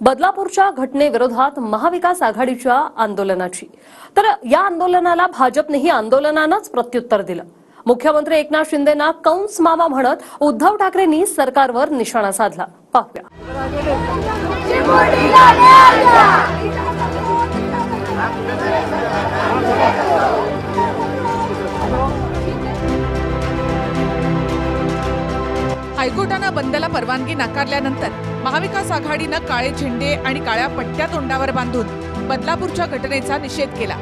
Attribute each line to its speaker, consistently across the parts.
Speaker 1: बदलापूरच्या घटनेविरोधात महाविकास आघाडीच्या आंदोलनाची. तर या आंदोलनाला भाजपनेही आंदोलनानंच प्रत्युत्तर दिलं. मुख्यमंत्री एकनाथ शिंदेना कंस मामा म्हणत उद्धव ठाकरेंनी सरकारवर निशाणा साधला. पाहूया.
Speaker 2: हायकोर्टानं बंदला परवानगी नाकारल्यानंतर महाविकास आघाडीनं काळे झेंडे आणि काळ्या पट्ट्या तोंडावर बांधून बदलापूरच्या घटनेचा निषेध केला.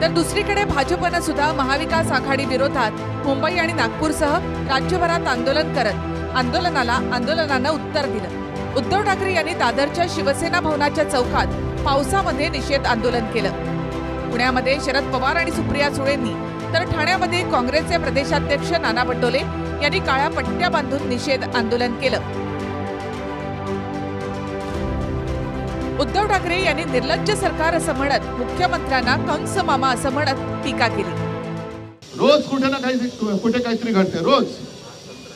Speaker 2: तर दुसरीकडे भाजपनं सुद्धा महाविकास आघाडी विरोधात मुंबई आणि नागपूरसह राज्यभरात आंदोलन करत आंदोलनाला आंदोलनानं उत्तर दिलं. उद्धव ठाकरे यांनी दादरच्या शिवसेना भवनाच्या चौकात पावसामध्ये निषेध आंदोलन केलं. पुण्यामध्ये शरद पवार आणि सुप्रिया सुळेंनी तर ठाण्यामध्ये काँग्रेसचे प्रदेशाध्यक्ष नाना पटोले यांनी काळ्या पट्ट्या बांधून निषेध आंदोलन केलं. उद्धव ठाकरे यांनी निर्लज्ज सरकार असं म्हणत मुख्यमंत्र्यांना कंस मामा असं म्हणत टीका केली.
Speaker 3: रोज कुठे ना काही कुठे काहीतरी घडते रोज.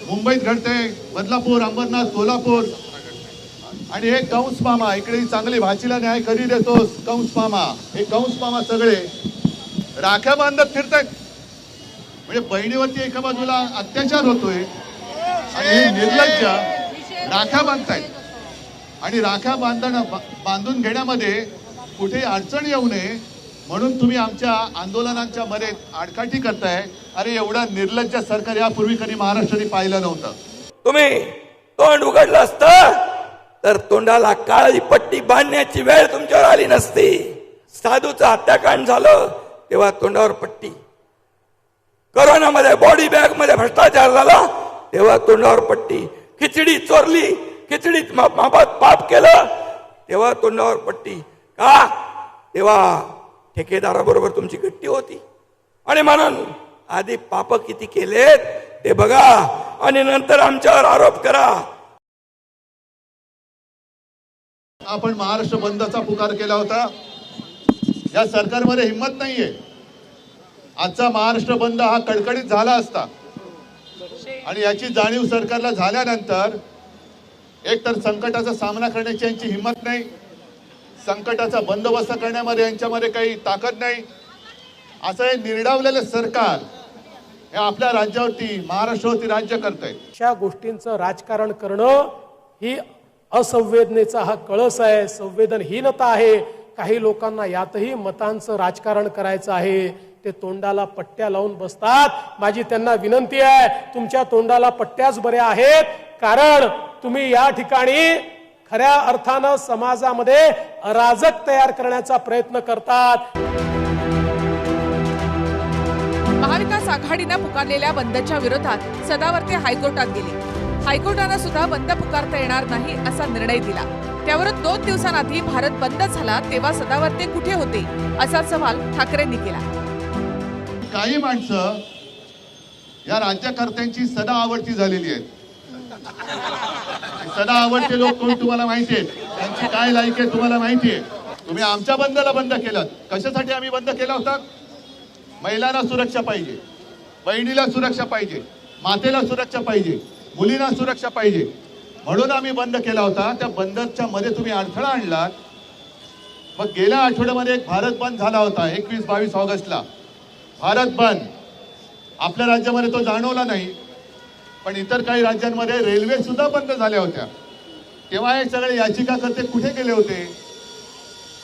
Speaker 3: मुंबईत घडते बदलापूर अंबरनाथ सोलापूर. आणि हे कंस मामा इकडे चांगली भाचीला न्याय करी देतोस? कंस मामा हे कंस मामा सगळे राख्या बांधत फिरतायत. म्हणजे बहिणीवरती एका बाजूला अत्याचार होतोय आणि निर्लज्ज राख्या बांधतायत. आणि राख्या बांधणं बांधून घेण्यामध्ये कुठे अडचण येऊ नये म्हणून तुम्ही आमच्या आंदोलनांच्या मध्ये आडकाठी करताय. अरे एवढं निर्लज्ज सरकार यापूर्वी कधी महाराष्ट्राने पाहिलं नव्हतं.
Speaker 4: तुम्ही तोंड उघडलं असतं तर तोंडाला काळी पट्टी बांधण्याची वेळ तुमच्यावर आली नसती. साधूचं हत्याकांड झालं तेव्हा तोंडावर पट्टी. करोनामध्ये बॉडी बॅगमध्ये भ्रष्टाचार झाला तेव्हा तोंडावर पट्टी. खिचडी चोरली खिचडीत मा- मापात पाप केलं तेव्हा तोंडावर पट्टी. का? तेव्हा ठेकेदाराबरोबर तुमची गट्टी होती. आणि म्हणून आधी पाप किती केलेत ते बघा. आणि नंतर आमच्यावर आरोप करा.
Speaker 3: आपण महाराष्ट्र बंदचा पुकार केला होता. या सरकारमध्ये हिंमत नाहीये. आजचा महाराष्ट्र बंद हा कडकडीत झाला असता. आणि याची जाणीव सरकारला झाल्यानंतर एकतर संकटाचा सामना करण्याची यांची हिंमत नाही संकटाचा बंदोबस्त करण्यामध्ये यांच्यामध्ये काही ताकद नाही. असं हे निर्डावलेलं सरकार हे आपल्या राज्यावरती महाराष्ट्रावरती राज्य करतंय.
Speaker 5: अशा गोष्टींचं राजकारण करणं ही असंवेदनेचा हा कळस आहे संवेदनहीनता आहे. काही लोकांना यातही मतांचं राजकारण करायचं आहे. ते तोंडाला पट्ट्या लावून बसतात. माझी त्यांना विनंती आहे तुमच्या तोंडाला पट्ट्याच बऱ्या आहेत. कारण तुम्ही या ठिकाणी खऱ्या अर्थानं समाजामध्ये अराजक तयार करण्याचा प्रयत्न करतात.
Speaker 2: महाविकास आघाडीनं पुकारलेल्या बंदच्या विरोधात सदावर्ते हायकोर्टात गेले. हायकोर्टानं सुद्धा बंद पुकारता येणार नाही असा निर्णय दिला. त्यावर दोन दिवसांआधी भारत बंद झाला तेव्हा सदावर्ते कुठे होते असा सवाल ठाकरेंनी केला.
Speaker 3: काही माणसं या राज्यकर्त्यांची सदा आवडती झालेली आहेत. सदा आवडते लोक कोण तुम्हाला माहिती आहेत त्यांची काय लायक आहे तुम्हाला माहिती आहे? तुम्ही आमच्या बंदला बंद केलं कशासाठी आम्ही बंद केला होता? महिलांना सुरक्षा पाहिजे. बहिणीला सुरक्षा पाहिजे. मातेला सुरक्षा पाहिजे. मुलींना सुरक्षा पाहिजे. म्हणून आम्ही बंद केला होता. त्या बंदच्या मध्ये तुम्ही अडथळा आणलात. मग गेल्या आठवड्यामध्ये एक भारत बंद झाला होता एकवीस बावीस ऑगस्टला. भारत बंद. आपल्या राज्यामध्ये तो जाणवला नाही. पण इतर काही राज्यांमध्ये रेल्वे सुद्धा बंद झाल्या होत्या. तेव्हा हे सगळे याचिकाकर्ते कुठे गेले होते?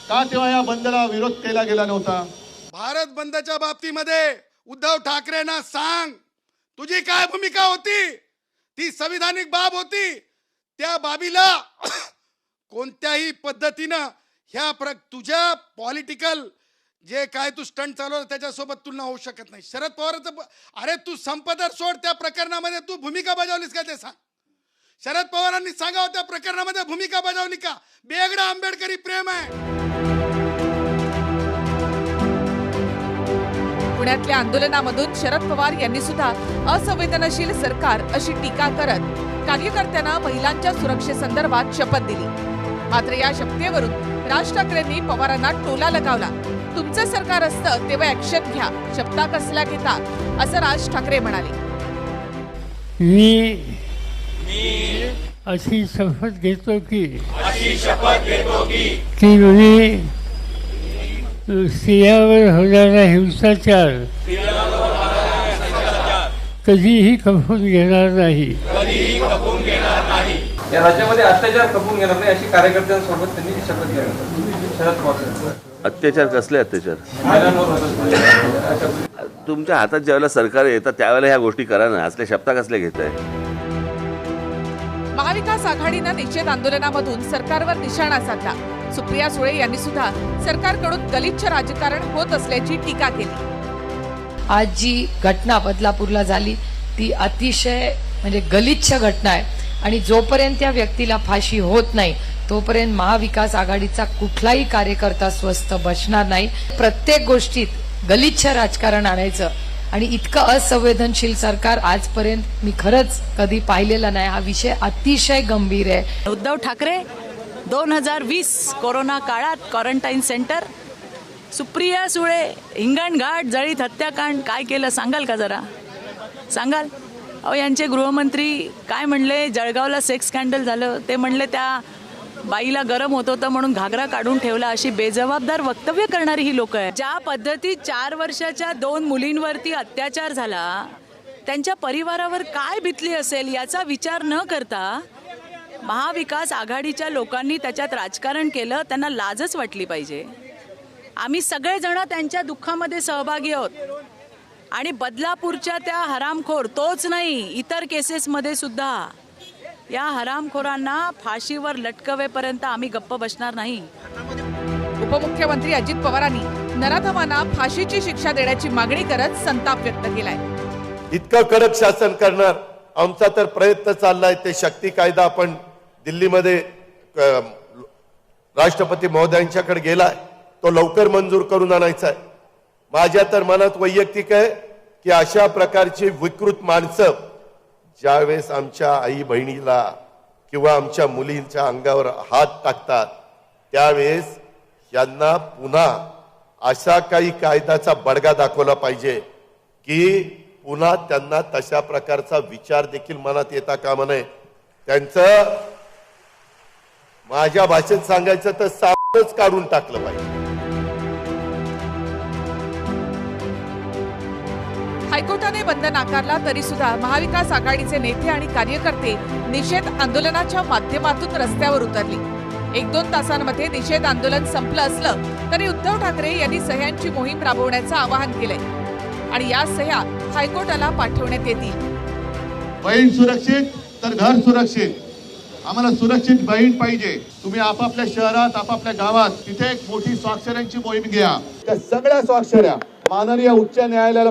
Speaker 3: का तेव्हा या बंदला विरोध केला गेला नव्हता?
Speaker 6: भारत बंदच्या बाबतीमध्ये उद्धव ठाकरेंना सांग तुझी काय भूमिका होती? ती संविधानिक बाब होती. त्या बाबीला कोणत्याही पद्धतीनं ह्या प्र तुझ्या पॉलिटिकल जे काय तू स्टंट चालवलं त्याच्यासोबत तुलना होऊ शकत नाही. शरद पवारचं अरे तू संपदर सोड त्या प्रकरणामध्ये. तू भूमिका बजावलीस का ते सांग. शरद पवारांनी सांगावं त्या प्रकरणामध्ये भूमिका बजावली का? बेगडा आंबेडकरी प्रेम आहे.
Speaker 2: पुण्यातल्या आंदोलनामधून शरद पवार यांनी सुद्धा असंवेदनशील सरकार अशी टीका करत कार्यकर्त्यांना महिलांच्या सुरक्षेसंदर्भात शपथ दिली. मात्र या शपथेवरून राज ठाकरेंनी पवारांना टोला लगावला. तुमचं सरकार असतं तेव्हा ऍक्शन घ्या. शपथा कसल्या घेता? असं राज ठाकरे म्हणाले.
Speaker 7: मी अशी शपथ घेतो की की मी स्त्रियावर होणारा हिंसाचार कधीही खपून घेणार नाही.
Speaker 8: या राज्यामध्ये अत्याचार खपून घेणार नाही अशी कार्यकर्त्यांसोबत त्यांनी शपथ घेतली शरद पवार
Speaker 9: अत्याचार कसले अत्याचार? तुमच्या हातात ज्यावेळेला सरकार येतं त्यावेळेला ह्या गोष्टी करा ना. असल्या शब्दा कसल्या घेत आहे
Speaker 2: महाविकास आघाडीनं निषेध आंदोलनामधून सरकारवर निशाणा साधला. सुप्रिया सुळे यांनी सुद्धा सरकारकडून गलिच्छ राजकारण होत असल्याची टीका केली.
Speaker 10: आज जी घटना बदलापूरला झाली ती अतिशय म्हणजे गलिच्छ घटना आहे. आणि जोपर्यंत त्या व्यक्तीला फाशी होत नाही तोपर्यंत महाविकास आघाडीचा कुठलाही कार्यकर्ता स्वस्थ बसणार नाही. प्रत्येक गोष्टीत गलिच्छ राजकारण आणायचं. आणि इतकं असंवेदनशील सरकार आजपर्यंत मी खरंच कधी पाहिलेलं नाही. हा विषय अतिशय गंभीर आहे.
Speaker 11: उद्धव ठाकरे दोन हजार वीस कोरोना काळात क्वारंटाईन सेंटर सुप्रिया सुळे हिंगणघाट जळीत हत्याकांड काय केलं सांगाल का जरा? सांगाल? अहो यांचे गृहमंत्री काय म्हणले? जळगावला सेक्स स्कॅन्डल झालं. ते म्हणले त्या बाईला गरम होत होतं म्हणून घागरा काढून ठेवला अशी बेजबाबदार वक्तव्य करणारी ही लोक आहे ज्या पद्धतीत चार वर्षाच्या दोन मुलींवरती अत्याचार झाला त्यांच्या परिवारावर काय भितली असेल याचा विचार न करता महाविकास आघाडीच्या लोकांनी त्याच्यात राजकारण केलं त्यांना लाजच वाटली पाहिजे. आम्ही सगळेजण त्यांच्या दुःखामध्ये सहभागी आहोत. आणि बदलापूरच्या त्या हरामखोर तोच नाही इतर केसेसमध्ये सुद्धा. या हरामखोरांना फाशीवर लटकवेपर्यंत आम्ही गप्प बसणार नाही.
Speaker 2: उपमुख्यमंत्री अजित पवारांनी नराधमांना फाशीची शिक्षा देण्याची मागणी करत संताप व्यक्त केलाय.
Speaker 3: इतकं कडक शासन करणार आमचा तर प्रयत्न चाललाय ते शक्ती कायदा आपण दिल्लीमध्ये राष्ट्रपती महोदयांच्याकडे गेलाय तो लवकर मंजूर करून आणायचा आहे माझ्या तर मनात वैयक्तिक आहे की अशा प्रकारची विकृत माणसं ज्यावेळेस आमच्या आई बहिणीला किंवा आमच्या मुलींच्या अंगावर हात टाकतात त्यावेळेस यांना पुन्हा अशा काही कायद्याचा बडगा दाखवला पाहिजे की पुन्हा त्यांना तशा प्रकारचा विचार देखील मनात येता कामा नये. त्यांचं माझ्या भाषेत सांगायचं तर सापच काढून टाकलं पाहिजे.
Speaker 2: हायकोर्टाने बंद नाकारला तरी सुद्धा महाविकास आघाडीचे नेते आणि कार्यकर्ते निषेध आंदोलनाच्या माध्यमातून रस्त्यावर उतरली. एक दोन तासांमध्ये निषेध आंदोलन संपलं असलं तरी उद्धव ठाकरे यांनी सह्यांची मोहीम राबवण्याचं आवाहन केलंय. आणि या सह्या हायकोर्टाला पाठवण्यात येतील.
Speaker 3: बहीण सुरक्षित तर घर सुरक्षित. आम्हाला सुरक्षित बहीण पाहिजे. तुम्ही आपापल्या शहरात आपापल्या गावात तिथे एक मोठी स्वाक्षऱ्यांची मोहीम घ्या. त्या सगळ्या स्वाक्षऱ्या माननीय उच्च न्यायालयाला